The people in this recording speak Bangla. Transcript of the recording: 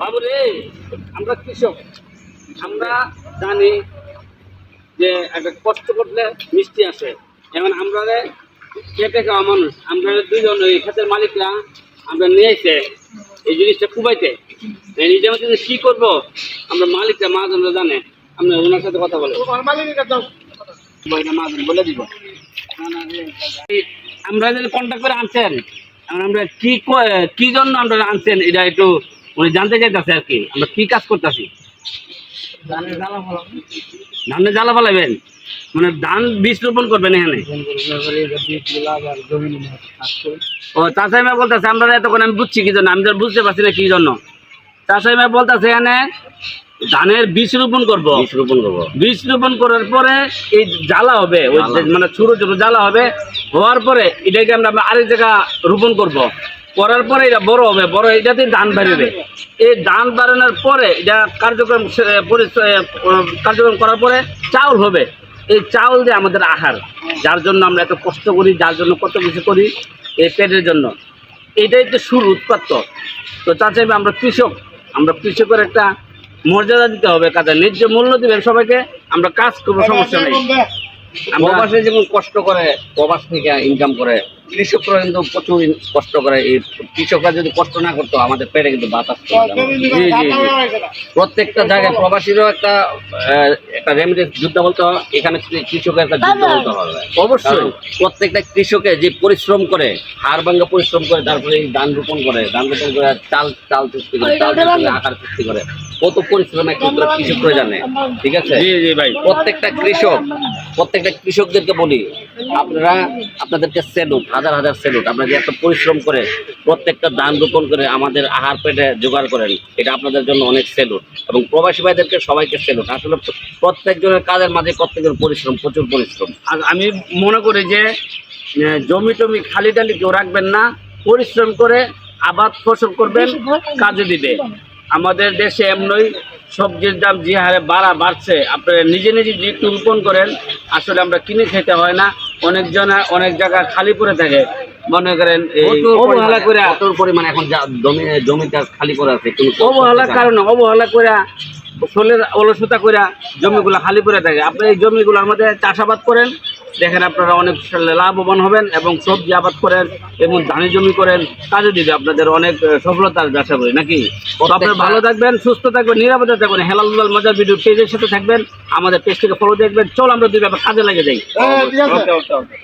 বাবু রে আমরা কৃষক। আমরা জানি যে একটা কষ্ট করলে মিষ্টি আসে। আমরা খেটে খাওয়া মানুষ আমরা দুইজন ক্ষেতের মালিকরা আমরা নিয়ে এসে এই জিনিসটা কুবাইতে। নিজের মধ্যে কি করব আমরা মালিকরা মাহাজনরা জানে। আমরা ওনার সাথে কথা বলে মাহাজন বলে দিব। আমরা যদি কন্ট্যাক্ট করে আনছেন আমরা কি কি জন্য আমরা আনছেন এটা একটু উনি জানতে চাইতেছে আর কি। আমরা কি কাজ করতেছি? ধানের জ্বালা ফেলাবেন? মানে ধান বীজ রোপণ করবেন এখানে? ও চাষাইমা বলতেছে আমরা এতক্ষণ আমি বুঝছি কি জন্য আমি বুঝতে পারছি না কি জন্য। চাষাইমা বলতেছে এখানে ধানের বীজ রোপণ করব। বীজ রোপণ করব। বীজ রোপণ করার পরে এই জ্বালা হবে ওই মানে ছোট ছোট জ্বালা হবে হওয়ার পরে এটাকে আমরা আরেক জায়গা রোপণ করব। করার পরে এটা বড় হবে বড় এটাতে ধান বেরোবে এই ধান বাড়ানোর পরে এটা কার্যক্রম কার্যক্রম করার পরে চাউল হবে। এই চাউল দিয়ে আমাদের আহার যার জন্য আমরা এত কষ্ট করি যার জন্য কত কিছু করি এই পেটের জন্য। এটাই তো শুরু উৎপাত্ত। তো তা চাইবে আমরা কৃষক আমরা কৃষকের একটা মর্যাদা দিতে হবে কাজে ন্যায্য মূল্য দিবেন সবাইকে আমরা কাজ করব সমস্যা নেই। প্রবাসে যেমন কষ্ট করে প্রবাস থেকে ইনকাম করে কৃষকরা কিন্তু প্রচুর কষ্ট করে। এই কৃষকরা যদি কষ্ট না করতো আমাদের পেটে কিন্তু বাতাস জি জি জি। প্রত্যেকটা জায়গায় প্রবাসীরও একটা একটা রেমিডেন্স যুদ্ধ বলতে হয়। এখানে কৃষকের একটা যুদ্ধ বলতে হবে। অবশ্যই। প্রত্যেকটা কৃষকে যে পরিশ্রম করে হাড় ভাঙ্গা পরিশ্রম করে তারপরে এই ধান রোপণ করে ধান রোপণ করে চাল চাল সৃষ্টি করে চাল সৃষ্টি করে আকার সৃষ্টি করে। কত পরিশ্রম একমাত্র কৃষক করে জানে। ঠিক আছে? জি জি ভাই। প্রত্যেকটা কৃষক প্রত্যেকটা কৃষকদেরকে বলি আপনারা আপনাদেরকে সেলুট হাজার হাজার সেলুট। আপনারা যে এত পরিশ্রম করে প্রত্যেকটা ধান রোপণ করে আমাদের আহার পেটে জোগাড় করেন এটা আপনাদের জন্য অনেক সেলুট। এবং প্রবাসী ভাইদেরকে সবাইকে সেলুট। আসলে প্রত্যেকজনের কাজের মাঝে প্রত্যেকের পরিশ্রম প্রচুর পরিশ্রম। আর আমি মনে করি যে জমি টমি খালি টালি কেউ রাখবেন না পরিশ্রম করে আবাদ ফসল করবেন কাজে দিবে। আমাদের দেশে এমনই সবজির দাম যে হারে বাড়া বাড়ছে। আপনারা নিজে নিজে যে একটু রোপণ করেন আসলে আমরা কিনে খেতে হয় না। অনেকজন অনেক জায়গা খালি পড়ে থাকে। মনে করেন এই অবহেলা করে পরিমাণে- পরিমাণ এখন যা জমি জমিটা খালি করে আছে অবহেলার কারণে অবহেলা করে শোলের অলসতা করে জমিগুলো খালি পড়ে থাকে। আপনি এই জমিগুলোর মধ্যে চাষাবাদ করেন দেখেন আপনারা অনেক লাভবান হবেন এবং সবজি আবাদ করেন এবং ধানের জমি করেন কাজে দিবে আপনাদের অনেক সফলতার আশা করি নাকি? আপনারা ভালো থাকবেন সুস্থ থাকবেন নিরাপদে থাকবেন হেলাল মজার ভিডিও পেজের সাথে থাকবেন আমাদের পেজটিকে ফলো দেখবেন। চল আমরা দুই ব্যাপার কাজে লাগে যাই হ্যাঁ। ওকে ওকে ওকে।